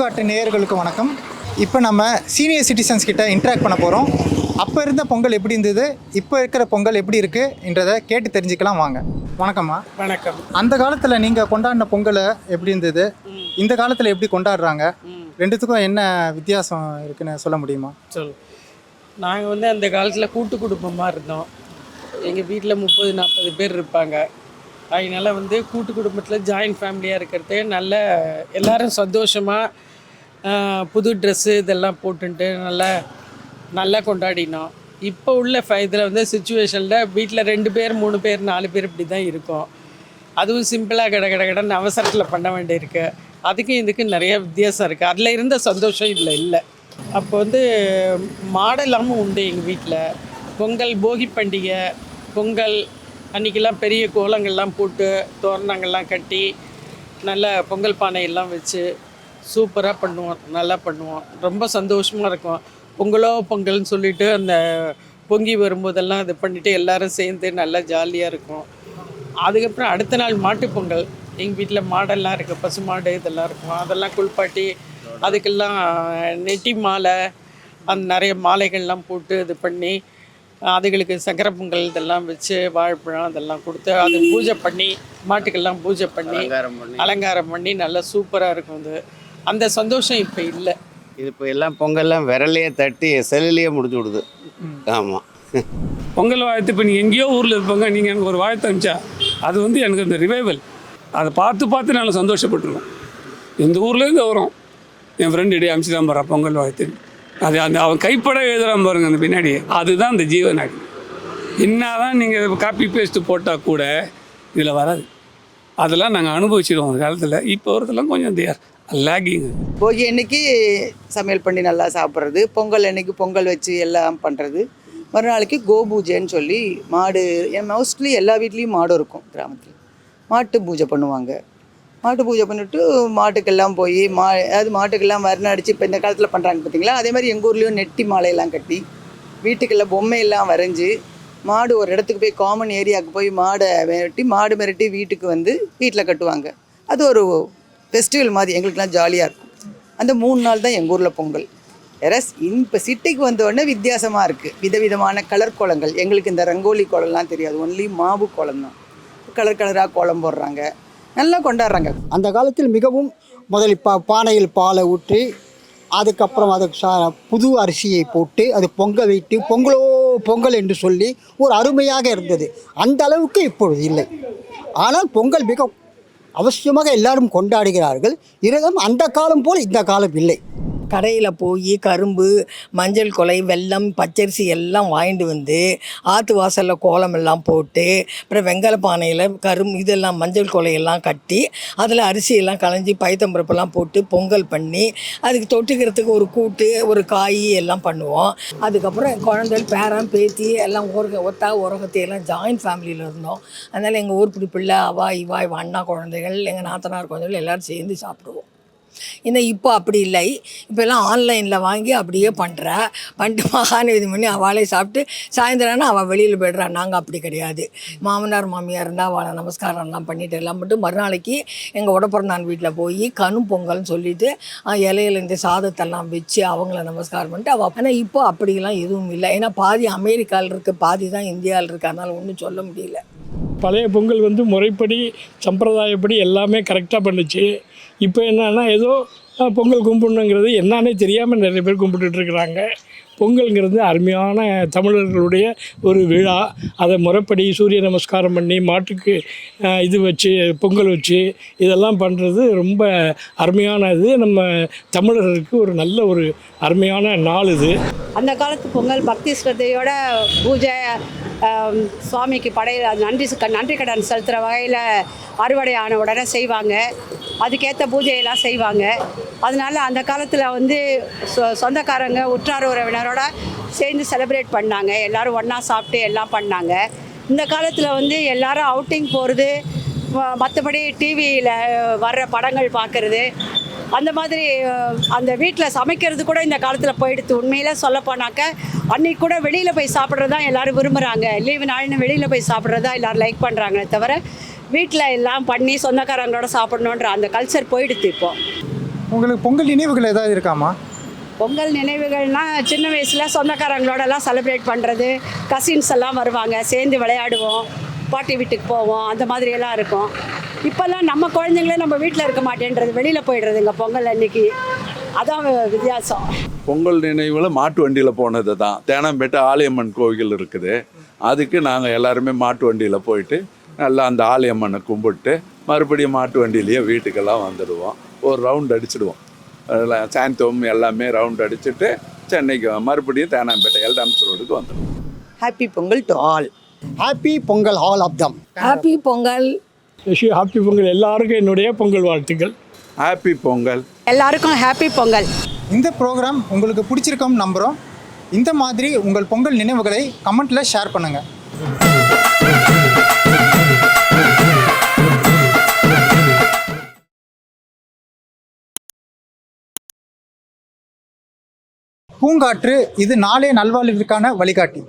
பூங்காற்று நேயர்களுக்கு வணக்கம். இப்போ நம்ம சீனியர் சிட்டிசன்ஸ் கிட்ட இன்ட்ராக்ட் பண்ண போகிறோம் அப்போ இருந்த பொங்கல் எப்படி இருந்தது? இப்போ இருக்கிற பொங்கல் எப்படி இருக்குன்றதை கேட்டு தெரிஞ்சுக்கலாம் வாங்க. வணக்கம்மா. வணக்கம். அந்த காலத்தில் நீங்கள் கொண்டாடின பொங்கலை எப்படி இருந்தது? இந்த காலத்தில் எப்படி கொண்டாடுறாங்க? ரெண்டுத்துக்கும் என்ன வித்தியாசம் இருக்குன்னு சொல்ல முடியுமா? சொல் நாங்கள் வந்து அந்த காலத்தில் கூட்டு குடும்பமாக இருந்தோம். எங்கள் வீட்டில் முப்பது நாற்பது பேர் இருப்பாங்க. அதனால வந்து கூட்டு குடும்பத்தில் ஜாயின்ட் ஃபேமிலியாக இருக்கிறது நல்ல எல்லாரும் சந்தோஷமாக புது ட்ரெஸ்ஸு இதெல்லாம் போட்டுன்ட்டு நல்லா நல்லா கொண்டாடினோம். இப்போ உள்ள இதில் வந்து சுச்சுவேஷனில் வீட்டில் ரெண்டு பேர் மூணு பேர் நாலு பேர் இப்படி தான் இருக்கும். அதுவும் சிம்பிளாக கட கட கடன்னு அவசரத்தில் பண்ண வேண்டியிருக்கு. அதுக்கும் இதுக்கும் நிறைய வித்தியாசம் இருக்குது அதில் இருந்த சந்தோஷம் இல்லை இல்லை. அப்போ வந்து மாடெல்லாமும் உண்டு எங்கள் வீட்டில் பொங்கல் போகி பண்டிகை பொங்கல் அன்றைக்கெல்லாம் பெரிய கோலங்கள்லாம் போட்டு தோரணங்கள்லாம் கட்டி நல்ல பொங்கல் பானையெல்லாம் வச்சு சூப்பராக பண்ணுவோம் நல்லா பண்ணுவோம். ரொம்ப சந்தோஷமாக இருக்கும். பொங்கலோ பொங்கல்னு சொல்லிட்டு அந்த பொங்கி வரும்போதெல்லாம் இது பண்ணிவிட்டு எல்லாரும் சேர்ந்து நல்லா ஜாலியாக இருக்கும். அதுக்கப்புறம் அடுத்த நாள் மாட்டுப் பொங்கல். எங்கள் வீட்டில் மாடெல்லாம் இருக்குது பசு மாடு இதெல்லாம் இருக்கும். அதெல்லாம் குளிப்பாட்டி அதுக்கெல்லாம் நெட்டி மாலை அந்த நிறைய மாலைகள்லாம் போட்டு இது பண்ணி அதுகளுக்கு சக்கரை பொங்கல் இதெல்லாம் வச்சு வாழைப்பழம் அதெல்லாம் கொடுத்து அது பூஜை பண்ணி மாட்டுக்கெல்லாம் பூஜை பண்ணி அலங்காரம் பண்ணி. நல்லா சூப்பராக இருக்கும் அது. அந்த சந்தோஷம் இப்போ இல்லை. இது இப்போ எல்லாம் பொங்கல்லாம் விரலையே தட்டி செல்லையே முடிச்சு விடுது. ஆமாம் பொங்கல் வாழ்த்து இப்போ நீங்கள் எங்கேயோ ஊரில் இருப்பாங்க நீங்கள் எனக்கு ஒரு வாழ்த்து அனுப்பிச்சா அது வந்து எனக்கு அந்த ரிவைவல் அதை பார்த்து பார்த்து நான் சந்தோஷப்பட்டுருவேன் இந்த ஊர்லேருந்து வரும் என் ஃப்ரெண்டு இடையே அனுப்பிச்சுதான் பாரு பொங்கல் வாழ்த்து. அது அந்த அவன் கைப்பட எழுதுறான் பாருங்க அந்த பின்னாடி அதுதான் அந்த ஜீவநாடி. என்னதான் நீங்கள் காப்பி பேஸ்ட்டு போட்டால் கூட இதில் வராது. அதெல்லாம் நாங்கள் அனுபவிச்சிடுவோம் அந்த காலத்தில். இப்போ ஒருத்தெல்லாம் கொஞ்சம் தேர் லேகிங். போகி அன்னைக்கு சமையல் பண்ணி நல்லா சாப்பிட்றது பொங்கல் அன்னைக்கு பொங்கல் வச்சு எல்லாம் பண்ணுறது மறுநாளைக்கு கோபூஜைன்னு சொல்லி மாடு மோஸ்ட்லி எல்லா வீட்லேயும் மாடு இருக்கும் கிராமத்தில். மாட்டு பூஜை பண்ணுவாங்க. மாட்டு பூஜை பண்ணிவிட்டு மாட்டுக்கெல்லாம் போய் மா அதாவது மாட்டுக்கெல்லாம் மருந்து அடித்து இப்போ இந்த காலத்தில் பண்ணுறாங்க பார்த்தீங்களா அதே மாதிரி எங்கள் ஊர்லேயும் நெட்டி மாலையெல்லாம் கட்டி வீட்டுக்கெல்லாம் பொம்மையெல்லாம் வரைஞ்சி மாடு ஒரு இடத்துக்கு போய் காமன் ஏரியாவுக்கு போய் மாடை மிரட்டி மாடு மிரட்டி வீட்டுக்கு வந்து வீட்டில் கட்டுவாங்க. அது ஒரு ஃபெஸ்டிவல் மாதிரி எங்களுக்குலாம் ஜாலியாக இருக்கும். அந்த மூணு நாள் தான் எங்கள் ஊரில் பொங்கல். எரஸ் இப்போ சிட்டிக்கு வந்தோடனே வித்தியாசமாக இருக்குது விதவிதமான கலர் கோலங்கள். எங்களுக்கு இந்த ரங்கோலி கோலம்லாம் தெரியாது. ஒன்லி மாவு கோலம் தான். கலர் கலராக கோலம் போடுறாங்க. நல்லா கொண்டாடுறாங்க. அந்த காலத்தில் மிகவும் முதலில் பா பானையில் பாலை ஊற்றி அதுக்கப்புறம் அதுக்கு சா புது அரிசியை போட்டு அது பொங்க வைத்து பொங்கலோ பொங்கல் என்று சொல்லி ஒரு அருமையாக இருந்தது. அந்த அளவுக்கு இப்பொழுது இல்லை. ஆனால் பொங்கல் மிக அவசியமாக எல்லாரும் கொண்டாடுகிறார்கள். இருந்தும் அந்த காலம் போல் இந்த காலம் இல்லை. கடையில் போய் கரும்பு மஞ்சள் கொலை வெல்லம் பச்சரிசி எல்லாம் வாங்கிட்டு வந்து ஆற்று வாசலில் கோலம் எல்லாம் போட்டு அப்புறம் வெங்கல பானையில் கரும் இதெல்லாம் மஞ்சள் கொலையெல்லாம் கட்டி அதில் அரிசியெல்லாம் களைஞ்சி பயத்தம்பருப்பெல்லாம் போட்டு பொங்கல் பண்ணி அதுக்கு தொட்டுக்கிறதுக்கு ஒரு கூட்டு ஒரு காய் எல்லாம் பண்ணுவோம். அதுக்கப்புறம் குழந்தைகள் பேரன் பேத்தி எல்லாம் ஊருக ஒத்தா உரகத்தை எல்லாம் ஜாயின்ட் ஃபேமிலியில் இருந்தோம். அதனால் எங்கள் ஊர் பிள்ளை அவா இவா இவ அண்ணா குழந்தைகள் எங்கள் நாத்தனார் குழந்தைகள் எல்லோரும் சேர்ந்து சாப்பிடுவோம். ஏன்னா இப்போ அப்படி இல்லை. இப்போல்லாம் ஆன்லைனில் வாங்கி அப்படியே பண்ணுறா பண்ணிட்டு மகான இது பண்ணி அவளே சாப்பிட்டு சாயந்தரம்னா அவள் வெளியில் போய்ட்றா. நாங்கள் அப்படி கிடையாது. மாமனார் மாமியார் இருந்தால் அவளை நமஸ்காரம்லாம் பண்ணிட்டு எல்லாம் மட்டும் மறுநாளைக்கு எங்கள் உடப்பிறந்தான் வீட்டில் போய் கணும் பொங்கல்னு சொல்லிட்டு இலையில இந்த சாதத்தெல்லாம் வச்சு அவங்கள நமஸ்காரம் பண்ணிட்டு அவள் ஆனால் இப்போ அப்படிலாம் எதுவும் இல்லை. ஏன்னா பாதி அமெரிக்காவில் இருக்குது பாதி தான் இந்தியாவில் இருக்குது அதனால் ஒன்றும் சொல்ல முடியல. பழைய பொங்கல் வந்து முறைப்படி சம்பிரதாயப்படி எல்லாமே கரெக்டாக பண்ணுச்சு. இப்போ என்னன்னா ஏதோ பொங்கல் கும்பிடணுங்கிறது என்னன்னே தெரியாமல் நிறைய பேர் கும்பிட்டுட்டு இருக்கிறாங்க. பொங்கல்ங்கிறது அருமையான தமிழர்களுடைய ஒரு விழா. அதை முறைப்படி சூரிய நமஸ்காரம் பண்ணி மாட்டுக்கு இது வச்சு பொங்கல் வச்சு இதெல்லாம் பண்ணுறது ரொம்ப அருமையான இது நம்ம தமிழர்களுக்கு ஒரு நல்ல ஒரு அருமையான நாள் இது. அந்த காலத்து பொங்கல் பக்தி ஸ்ரத்தையோட பூஜை சுவாமிக்கு படையில் நன்றி நன்றி கடன் செலுத்துகிற வகையில் அறுவடை ஆன உடனே செய்வாங்க. அதுக்கேற்ற பூஜையெல்லாம் செய்வாங்க. அதனால் அந்த காலத்தில் வந்து சொ- சொந்தக்காரங்க உற்றார் உறவினரோட சேர்ந்து செலிப்ரேட் பண்ணாங்க. எல்லாரும் ஒன்றா சாப்பிட்டு எல்லாம் பண்ணாங்க. இந்த காலத்தில் வந்து எல்லாரும் அவுட்டிங் போகிறது மற்றபடி டிவியில் வர்ற படங்கள் பார்க்குறது அந்த மாதிரி அந்த வீட்டில் சமைக்கிறது கூட இந்த காலத்தில் போயிடுது உண்மையில் சொல்லப்போனாக்க அன்றைக்கி அன்னைக்கு கூட வெளியில் போய் சாப்பிட்றது தான் எல்லாரும் விரும்புகிறாங்க லீவு நாள்னு வெளியில் போய் சாப்பிட்றது தான் எல்லோரும் லைக் பண்ணுறாங்களே தவிர வீட்டில் எல்லாம் பண்ணி சொந்தக்காரங்களோட சாப்பிடணுன்ற அந்த கல்ச்சர் போயிடுது இப்போது உங்களுக்கு பொங்கல் நினைவுகள் ஏதாவது இருக்காமா? பொங்கல் நினைவுகள்னால் சின்ன வயசில் சொந்தக்காரங்களோடலாம் செலிப்ரேட் பண்ணுறது கசின்ஸ் எல்லாம் வருவாங்க சேர்ந்து விளையாடுவோம் பாட்டி வீட்டுக்கு போவோம் அந்த மாதிரியெல்லாம் இருக்கும். இப்போல்லாம் நம்ம குழந்தைங்களே நம்ம வீட்டில் இருக்க மாட்டேன்றது வெளியில் போயிடுறதுங்க பொங்கல் அன்னைக்கு. அதான் வித்தியாசம். பொங்கல் நினைவில் மாட்டு வண்டியில் போனது தான். தேனாம்பேட்டை ஆலியம்மன் கோவில் இருக்குது. அதுக்கு நாங்கள் எல்லாருமே மாட்டு வண்டியில் போயிட்டு நல்லா அந்த ஆலியம்மனை கும்பிட்டு மறுபடியும் மாட்டு வண்டியிலேயே வீட்டுக்கெல்லாம் வந்துடுவோம். ஒரு ரவுண்ட் அடிச்சிடுவோம். அதெல்லாம் சாயந்தரம் எல்லாமே ரவுண்ட் அடிச்சுட்டு சென்னைக்கு மறுபடியும் தேனாம்பேட்டை எல்டாம்ஸ் ரோடுக்கு வந்துடுவோம் happy Pongal to all happy Pongal all of them happy Pongal happy Pongal எல்லாருக்கும் என்னுடைய பொங்கல் வாழ்த்துக்கள். ஹாப்பி பொங்கல் எல்லாருக்கும் ஹாப்பி பொங்கல் இந்த ப்ரோக்ராம் உங்களுக்கு பிடிச்சிருக்கோம் நம்புகிறோம் இந்த மாதிரி உங்கள் பொங்கல் நினைவுகளை கமெண்ட்டில் ஷேர் பண்ணுங்கள் பூங்காற்று இது நாளே நல்வாழ்விற்கான வழிகாட்டி.